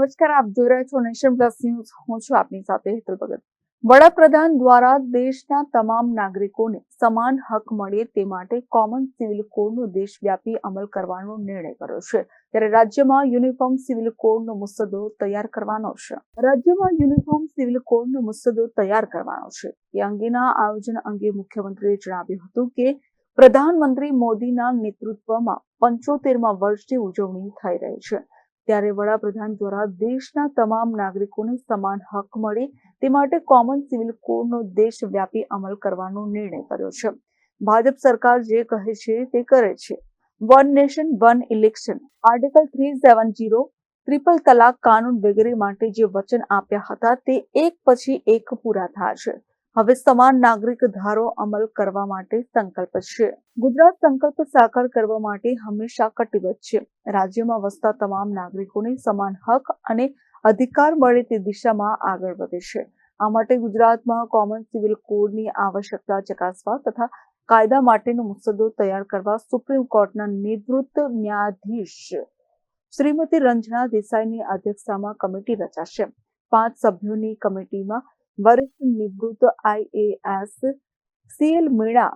નમસ્કાર, આપ જોઈ રહ્યા છો નેશન પ્લસ ન્યૂઝ. હું છું આપની સાથે હેતલ ભગત. વડાપ્રધાન દ્વારા દેશના તમામ નાગરિકોને સમાન હક મળે તે માટે કોમન સિવિલ કોડનો દેશવ્યાપી અમલ કરવાનો નિર્ણય કર્યો છે. ત્યારે રાજ્યમાં યુનિફોર્મ સિવિલ કોડનો મુસદ્દો તૈયાર કરવાનો છે. રાજ્યમાં યુનિફોર્મ સિવિલ કોડનો મુસદ્દો તૈયાર કરવાનો છે. એ અંગેના આયોજન અંગે મુખ્યમંત્રીએ જણાવ્યું હતું કે, પ્રધાનમંત્રી મોદીના નેતૃત્વમાં પંચોતેરમા વર્ષની ઉજવણી થઈ રહી છે. ત્યારે વડાપ્રધાન દ્વારા દેશના તમામ નાગરિકોને સમાન હક મળે તે માટે કોમન સિવિલ કોડનો દેશવ્યાપી અમલ કરવાનો નિર્ણય કર્યો છે. ભાજપ સરકાર જે કહે છે તે કરે છે. One nation one election article three seven zero triple talaq કાનૂન વગેરે માટે જે વચન આપ્યા હતા તે એક પછી એક પૂરા થયા છે. હવે સમાન નાગરિક ધારો અમલ કરવા માટે સંકલ્પ છે. ગુજરાત સંકલ્પ સાકાર કરવા માટે હંમેશા કટિબદ્ધ છે. રાજ્યમાં વસતા તમામ નાગરિકોને સમાન હક અને અધિકાર મળે તે દિશામાં આગળ વધે છે. આ માટે ગુજરાતમાં કોમન સિવિલ કોડની આવશ્યકતા ચકાસવા તથા કાયદા માટેનો મુસદ્દો તૈયાર કરવા સુપ્રીમ કોર્ટના નિવૃત્ત ન્યાયાધીશ શ્રીમતી રંજના દેસાઈની અધ્યક્ષતામાં કમિટી રચાશે. પાંચ સભ્યોની કમિટીમાં વરિષ્ઠ નિવૃત્ત IAS CL Meena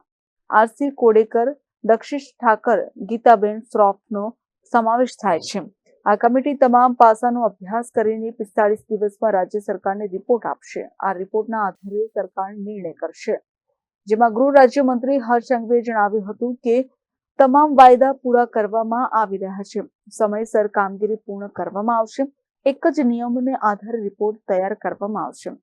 RC Kodekar, Dakshesh Thakar, Gitaben શ્રોફનો સમાવેશ થાય છે. આ કમિટી તમામ પાસાનો અભ્યાસ કરીને પિસ્તાળીસ દિવસમાં રાજ્ય સરકારને રિપોર્ટ આપશે. આ રિપોર્ટના આધારે સરકાર નિર્ણય કરશે. જેમાં ગૃહ રાજ્યમંત્રી હર્ષ સંઘવીએ જણાવ્યું હતું કે તમામ વાયદા પૂરા કરવામાં આવી રહ્યા છે. સમયસર કામગીરી પૂર્ણ કરવામાં આવશે. એક જ નિયમને આધારે રિપોર્ટ તૈયાર કરવામાં આવશે.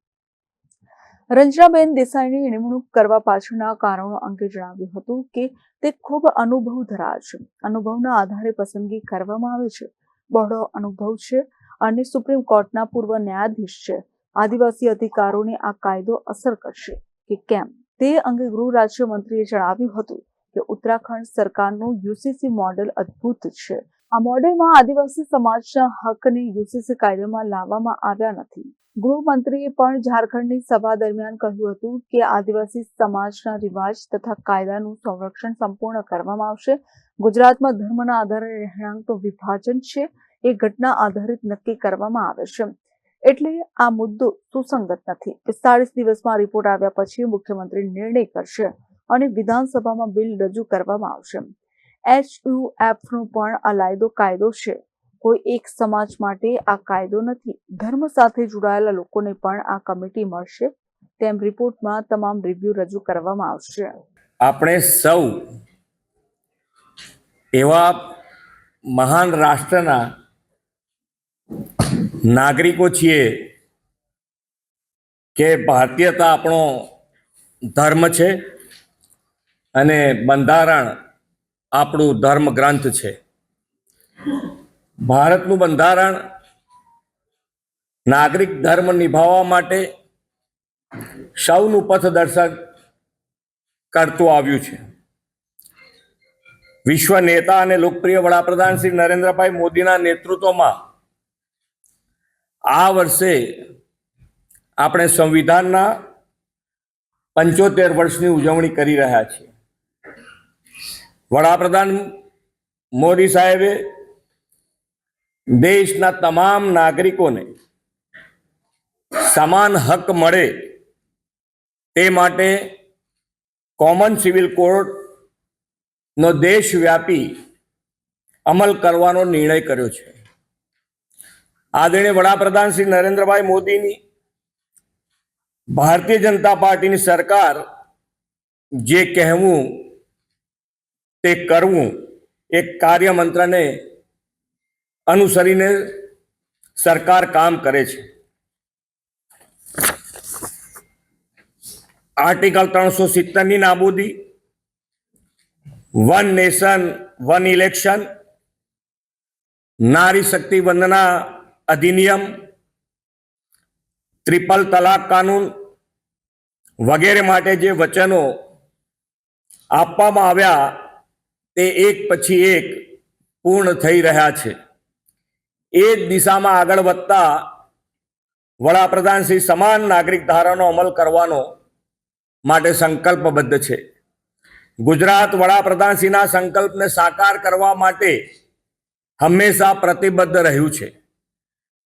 રંજનાબેન દેસાઈની નિમણૂક કરવા પાછળના કારણો અંગે જણાવ્યું હતું કે તે ખૂબ અનુભવ ધરાવે છે. અનુભવના આધારે પસંદગી કરવામાં આવે છે. બહોળો અનુભવ છે અને સુપ્રીમ કોર્ટના પૂર્વ ન્યાયાધીશ છે. આદિવાસી અધિકારોને આ કાયદો અસર કરશે. કે કેમ? તે અંગે ગૃહ રાજ્યમંત્રીએ જણાવ્યું હતું કે ઉત્તરાખંડ સરકારનું યુસીસી મોડેલ અદ્ભુત છે. આ મોડેલમાં આદિવાસી સમાજના હકને યુસીસી કાયદામાં લાવવામાં આવ્યા નથી. ગૃહમંત્રીએ પણ ઝારખંડની સભા દરમિયાન કહ્યું હતું કે આદિવાસી સમાજના રિવાજ તથા કાયદાનું સંરક્ષણ સંપૂર્ણ કરવામાં આવશે. ગુજરાતમાં ધર્મના આધારે રહેણાંકનું વિભાજન છે. એ ઘટના આધારિત નક્કી કરવામાં આવે છે. એટલે આ મુદ્દો સુસંગત નથી. પિસ્તાળીસ દિવસમાં રિપોર્ટ આવ્યા પછી મુખ્યમંત્રી નિર્ણય કરશે અને વિધાનસભામાં બિલ રજૂ કરવામાં આવશે. એચયુએફ નો પણ અલાયદો કાયદો છે. કોઈ એક સમાજ માટે આ કાયદો નથી. ધર્મ સાથે જોડાયેલા લોકોને પણ આ કમિટી મળશે. તેમ રિપોર્ટમાં તમામ રિવ્યુ રજૂ કરવામાં આવશે. આપણે સૌ એવા મહાન રાષ્ટ્રના નાગરિકો છીએ કે ભારતીયતા આપણો ધર્મ છે અને બંધારણ આપણું ધર્મ ગ્રંથ છે. ભારતનું બંધારણ નાગરિક ધર્મ નિભાવવા માટે સૌનું પથદર્શક કરતું આવ્યું છે. વિશ્વ નેતા અને લોકપ્રિય વડાપ્રધાન શ્રી નરેન્દ્રભાઈ મોદીના નેતૃત્વમાં આ વર્ષે આપણે સંવિધાનના પંચોતેર વર્ષની ઉજવણી કરી રહ્યા છીએ. વડાપ્રધાન મોદી સાહેબે દેશના તમામ નાગરિકોને સમાન હક મળે તે માટે કોમન સિવિલ કોડનો દેશવ્યાપી અમલ કરવાનો નિર્ણય કર્યો છે. આદરણીય વડાપ્રધાન શ્રી નરેન્દ્રભાઈ મોદીની ભારતીય જનતા પાર્ટીની સરકાર જે કહેવું તે કરવું એક કાર્યમંત્રને અનુસરીને સરકાર કામ કરે છે. આર્ટિકલ ત્રણસો સિત્તેરની નાબૂદી, વન નેશન, વન ઇલેક્શન, નારી શક્તિ વંદના અધિનિયમ, ત્રિપલ તલાક કાનૂન વગેરે માટે જે વચનો આપવામાં આવ્યા તે એક પછી એક પૂર્ણ થઈ રહ્યા છે. એ જ દિશામાં આગળ વધતા વડાપ્રધાન શ્રી સમાન નાગરિક ધારાનો અમલ કરવાનો માટે સંકલ્પબદ્ધ છે. ગુજરાત વડાપ્રધાનશ્રીના સંકલ્પને સાકાર કરવા માટે હંમેશા પ્રતિબદ્ધ રહ્યું છે.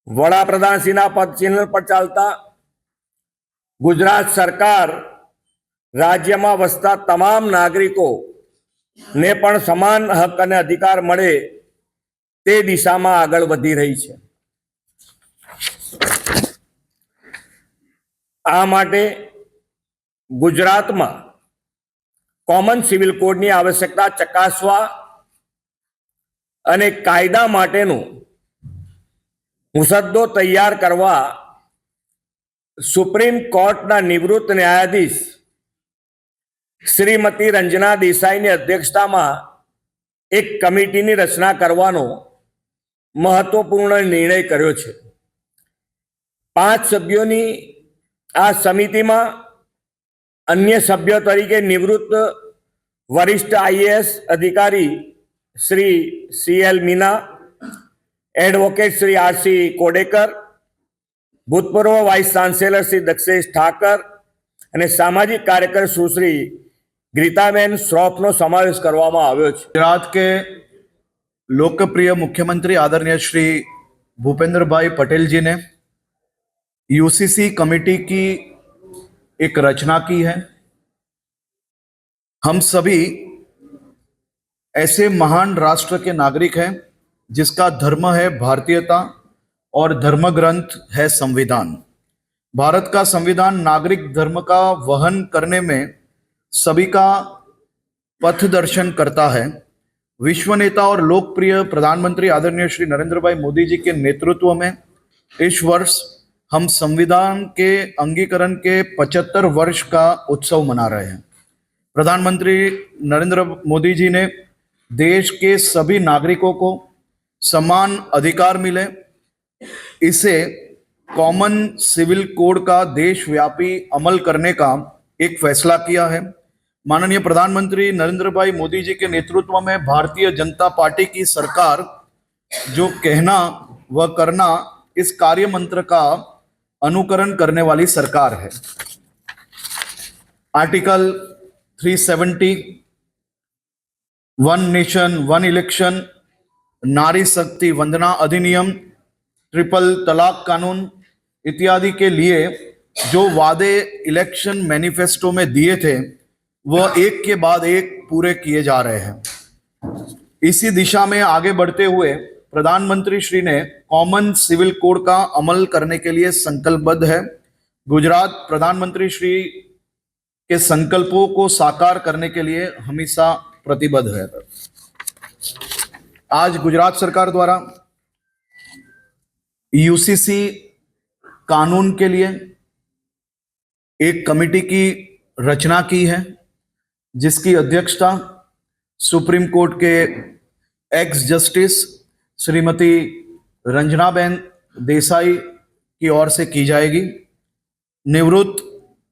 વડાપ્રધાનશ્રીના પદ ચિહ્ન પર ચાલતા ગુજરાત સરકાર રાજ્યમાં વસતા તમામ નાગરિકો ને પણ સમાન હક અને અધિકાર મળે તે દિશામાં આગળ વધી રહી છે. આ માટે ગુજરાતમાં કોમન સિવિલ કોડની આવશ્યકતા ચકાસવા અને કાયદા માટેનું મુસદ્દો તૈયાર કરવા સુપ્રીમ કોર્ટના નિવૃત્ત ન્યાયાધીશ શ્રીમતી રંજના દેસાઈની અધ્યક્ષતામાં એક કમિટીની રચના કરવાનો મહત્વપૂર્ણ નિર્ણય કર્યો છે. પાંચ સભ્યોની આ સમિતિમાં અન્ય સભ્યો તરીકે નિવૃત્ત વરિષ્ઠ આઈએએસ અધિકારી Shri C L Meena, advocate Shri RC Kodekar, ભૂતપૂર્વ વાઇસ ચાન્સેલર શ્રી દક્ષેશ ઠાકર અને સામાજિક કાર્યકર સુશ્રી ગીતાબેન શ્રોફનો સમાવેશ કરવામાં આવ્યો છે गुजरात के लोकप्रिय मुख्यमंत्री आदरणीय श्री भूपेंद्र भाई पटेल जी ने यूसीसी कमेटी की एक रचना की है हम सभी ऐसे महान राष्ट्र के नागरिक हैं जिसका धर्म है भारतीयता और धर्म ग्रंथ है संविधान भारत का संविधान नागरिक धर्म का वहन करने में सभी का पथ दर्शन करता है। विश्व नेता और लोकप्रिय प्रधानमंत्री आदरणीय श्री नरेंद्र भाई मोदी जी के नेतृत्व में इस वर्ष हम संविधान के अंगीकरण के 75 वर्ष का उत्सव मना रहे हैं। प्रधानमंत्री नरेंद्र मोदी जी ने देश के सभी नागरिकों को समान अधिकार मिले। इसे कॉमन सिविल कोड का देशव्यापी अमल करने का एक फैसला किया है। माननीय प्रधानमंत्री नरेंद्र भाई मोदी जी के नेतृत्व में भारतीय जनता पार्टी की सरकार जो कहना व करना इस कार्य मंत्र का अनुकरण करने वाली सरकार है। Article 370 one nation, one election, नारी शक्ति वंदना अधिनियम, ट्रिपल तलाक कानून इत्यादि के लिए जो वादे इलेक्शन मैनिफेस्टो में दिए थे वह एक के बाद एक पूरे किए जा रहे हैं। इसी दिशा में आगे बढ़ते हुए प्रधानमंत्री श्री ने कॉमन सिविल कोड का अमल करने के लिए संकल्पबद्ध है। गुजरात प्रधानमंत्री श्री के संकल्पों को साकार करने के लिए हमेशा प्रतिबद्ध है। आज गुजरात सरकार द्वारा यूसीसी कानून के लिए एक कमेटी की रचना की है। जिसकी अध्यक्षता सुप्रीम कोर्ट के एक्स जस्टिस श्रीमती रंजनाबेन देसाई की ओर से की जाएगी। निवृत्त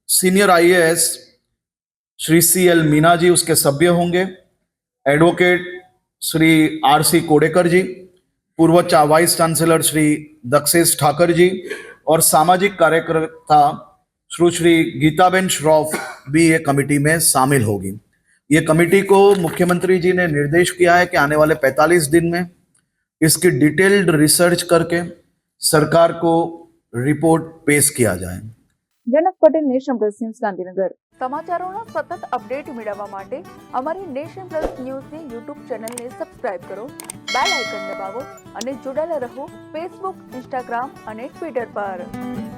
senior IAS Shri C L Meena ji उसके सभ्य होंगे। Advocate Shri R C Kodekar ji, पूर्व वाइस चांसलर श्री दक्षेश ठाकर जी और सामाजिक कार्यकर्ता सुश्री गीताबेन श्रॉफ भी ये कमेटी में शामिल होगी ये कमेटी को मुख्यमंत्री जी ने निर्देश किया है कि आने वाले 45 दिन में इसकी डिटेल्ड रिसर्च करके सरकार को रिपोर्ट पेश किया जाए Janak Patel nation plus news Gandhinagar સમાચારોના સતત અપડેટ મેળવવા માટે અમારી નેશન પ્લસ ન્યૂઝની યુટ્યુબ ચેનલને સબસ્ક્રાઇબ કરો બેલ આઇકન દબાવો અને જોડાયેલા રહો ફેસબુક ઇન્સ્ટાગ્રામ અને ટ્વિટર પર